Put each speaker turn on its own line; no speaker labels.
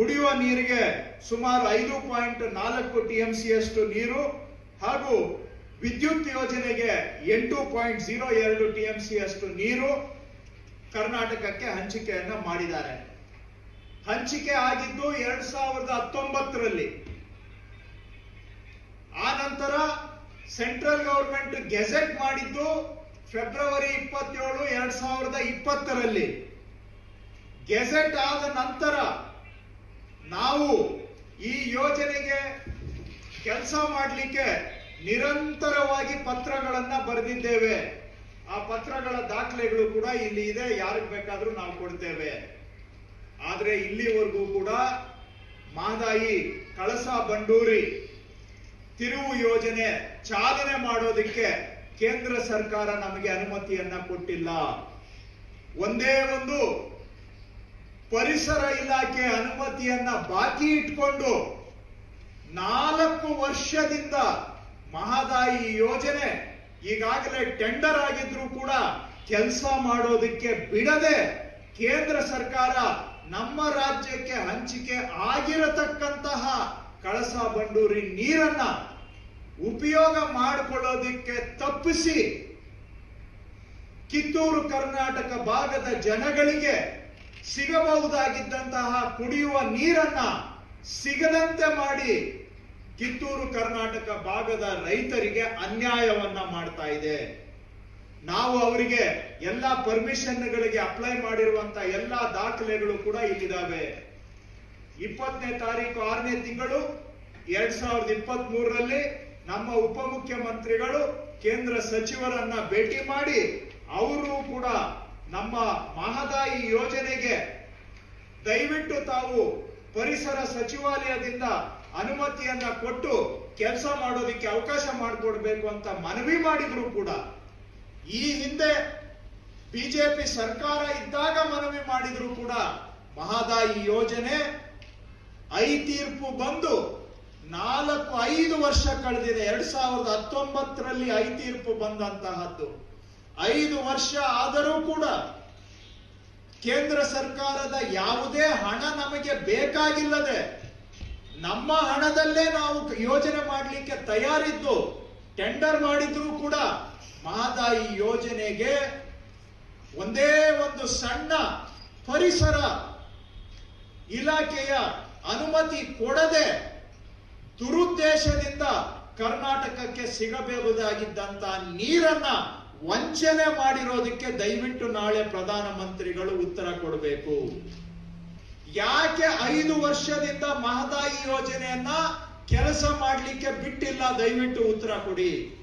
ಕುಡಿಯುವ ನೀರಿಗೆ ಸುಮಾರು ಐದು ಪಾಯಿಂಟ್ ನಾಲ್ಕು ಟಿಎಂಸಿ ಅಷ್ಟು ನೀರು ಹಾಗೂ ವಿದ್ಯುತ್ ಯೋಜನೆಗೆ ಎಂಟು ಪಾಯಿಂಟ್ ಜೀರೋ ಎರಡು ಟಿಎಂಸಿ ಅಷ್ಟು ನೀರು ಕರ್ನಾಟಕಕ್ಕೆ ಹಂಚಿಕೆಯನ್ನ ಮಾಡಿದ್ದಾರೆ. ಹಂಚಿಕೆ ಆಗಿದ್ದು ಎರಡ್ ಸಾವಿರದ ಹತ್ತೊಂಬತ್ತರಲ್ಲಿ. ಆ ನಂತರ ಸೆಂಟ್ರಲ್ ಗವರ್ಮೆಂಟ್ ಗೆಜೆಟ್ ಮಾಡಿದ್ದು ಫೆಬ್ರವರಿ ಇಪ್ಪತ್ತೇಳು ಎರಡ್ ಸಾವಿರದ ಇಪ್ಪತ್ತರಲ್ಲಿ. ಗೆಜೆಟ್ ಆದ ನಂತರ ನಾವು ಈ ಯೋಜನೆಗೆ ಕೆಲಸ ಮಾಡಲಿಕ್ಕೆ ನಿರಂತರವಾಗಿ ಪತ್ರಗಳನ್ನ ಬರೆದಿದ್ದೇವೆ. ಆ ಪತ್ರಗಳ ದಾಖಲೆಗಳು ಕೂಡ ಇಲ್ಲಿ ಇದೆ, ಯಾರಿಗೆ ಬೇಕಾದರೂ ನಾವು ಕೊಡ್ತೇವೆ. ಆದರೆ ಇಲ್ಲಿವರೆಗೂ ಕೂಡ ಮಹದಾಯಿ ಕಳಸ ಬಂಡೂರಿ ತಿರುವು ಯೋಜನೆ ಚಾಲನೆ ಮಾಡೋದಕ್ಕೆ ಕೇಂದ್ರ ಸರ್ಕಾರ ನಮಗೆ ಅನುಮತಿಯನ್ನ ಕೊಟ್ಟಿಲ್ಲ. ಒಂದೇ ಒಂದು ಪರಿಸರ ಇಲಾಖೆ ಅನುಮತಿಯನ್ನ ಬಾಕಿ ಇಟ್ಕೊಂಡು ನಾಲ್ಕು ವರ್ಷದಿಂದ ಮಹದಾಯಿ ಯೋಜನೆ ಈಗಾಗಲೇ ಟೆಂಡರ್ ಆಗಿದ್ರು ಕೂಡ ಕೆಲಸ ಮಾಡೋದಕ್ಕೆ ಬಿಡದೆ ಕೇಂದ್ರ ಸರ್ಕಾರ ನಮ್ಮ ರಾಜ್ಯಕ್ಕೆ ಹಂಚಿಕೆ ಆಗಿರತಕ್ಕಂತಹ ಕಳಸ ಬಂಡೂರಿ ನೀರನ್ನ ಉಪಯೋಗ ಮಾಡಿಕೊಳ್ಳೋದಕ್ಕೆ ತಪ್ಪಿಸಿ ಕಿತ್ತೂರು ಕರ್ನಾಟಕ ಭಾಗದ ಜನಗಳಿಗೆ ಸಿಗಬಹುದಾಗಿದ್ದಂತಹ ಕುಡಿಯುವ ನೀರನ್ನ ಸಿಗದಂತೆ ಮಾಡಿ ಕಿತ್ತೂರು ಕರ್ನಾಟಕ ಭಾಗದ ರೈತರಿಗೆ ಅನ್ಯಾಯವನ್ನ ಮಾಡ್ತಾ ಇದೆ. ನಾವು ಅವರಿಗೆ ಎಲ್ಲ ಪರ್ಮಿಷನ್ಗಳಿಗೆ ಅಪ್ಲೈ ಮಾಡಿರುವಂತ ಎಲ್ಲ ದಾಖಲೆಗಳು ಕೂಡ ಇಲ್ಲಿದ್ದಾವೆ. ಇಪ್ಪತ್ತನೇ ತಾರೀಕು ಆರನೇ ತಿಂಗಳು ಎರಡ್ ಸಾವಿರದ ಇಪ್ಪತ್ತ್ ಮೂರರಲ್ಲಿ ನಮ್ಮ ಉಪಮುಖ್ಯಮಂತ್ರಿಗಳು ಕೇಂದ್ರ ಸಚಿವರನ್ನ ಭೇಟಿ ಮಾಡಿ ಅವರು ಕೂಡ ನಮ್ಮ ಮಹದಾಯಿ ಯೋಜನೆಗೆ ದಯವಿಟ್ಟು ತಾವು ಪರಿಸರ ಸಚಿವಾಲಯದಿಂದ ಅನುಮತಿಯನ್ನ ಕೊಟ್ಟು ಕೆಲಸ ಮಾಡೋದಕ್ಕೆ ಅವಕಾಶ ಮಾಡಿಕೊಡ್ಬೇಕು ಅಂತ ಮನವಿ ಮಾಡಿದ್ರು ಕೂಡ. ಈ ಹಿಂದೆ ಬಿಜೆಪಿ ಸರ್ಕಾರ ಇದ್ದಾಗ ಮನವಿ ಮಾಡಿದ್ರು ಕೂಡ ಮಹದಾಯಿ ಯೋಜನೆ ಐ ತೀರ್ಪು ಬಂದು ನಾಲ್ಕು ಐದು ವರ್ಷ ಕಳೆದಿದೆ. ಎರಡ್ ಸಾವಿರದ ಹತ್ತೊಂಬತ್ತರಲ್ಲಿ ಐ ತೀರ್ಪು ಬಂದಂತಹದ್ದು. ಐದು ವರ್ಷ ಆದರೂ ಕೂಡ ಕೇಂದ್ರ ಸರ್ಕಾರದ ಯಾವುದೇ ಹಣ ನಮಗೆ ಬೇಕಾಗಿಲ್ಲದೆ ನಮ್ಮ ಹಣದಲ್ಲೇ ನಾವು ಯೋಜನೆ ಮಾಡಲಿಕ್ಕೆ ತಯಾರಿದ್ದು ಟೆಂಡರ್ ಮಾಡಿದ್ರೂ ಕೂಡ ಮಹದಾಯಿ ಯೋಜನೆಗೆ ಒಂದೇ ಒಂದು ಸಣ್ಣ ಪರಿಸರ ಇಲಾಖೆಯ ಅನುಮತಿ ಕೊಡದೆ ದುರುದ್ದೇಶದಿಂದ ಕರ್ನಾಟಕಕ್ಕೆ ಸಿಗಬಹುದಾಗಿದ್ದಂತ ನೀರನ್ನ ವಂಚನೆ ಮಾಡಿರೋದಕ್ಕೆ ದಯವಿಟ್ಟು ನಾಳೆ ಪ್ರಧಾನಮಂತ್ರಿಗಳು ಉತ್ತರ ಕೊಡಬೇಕು. ಯಾಕೆ ಐದು ವರ್ಷದಿಂದ ಮಹದಾಯಿ ಯೋಜನೆಯನ್ನ ಕೆಲಸ ಮಾಡಲಿಕ್ಕೆ ಬಿಟ್ಟಿಲ್ಲ? ದಯವಿಟ್ಟು ಉತ್ತರ ಕೊಡಿ.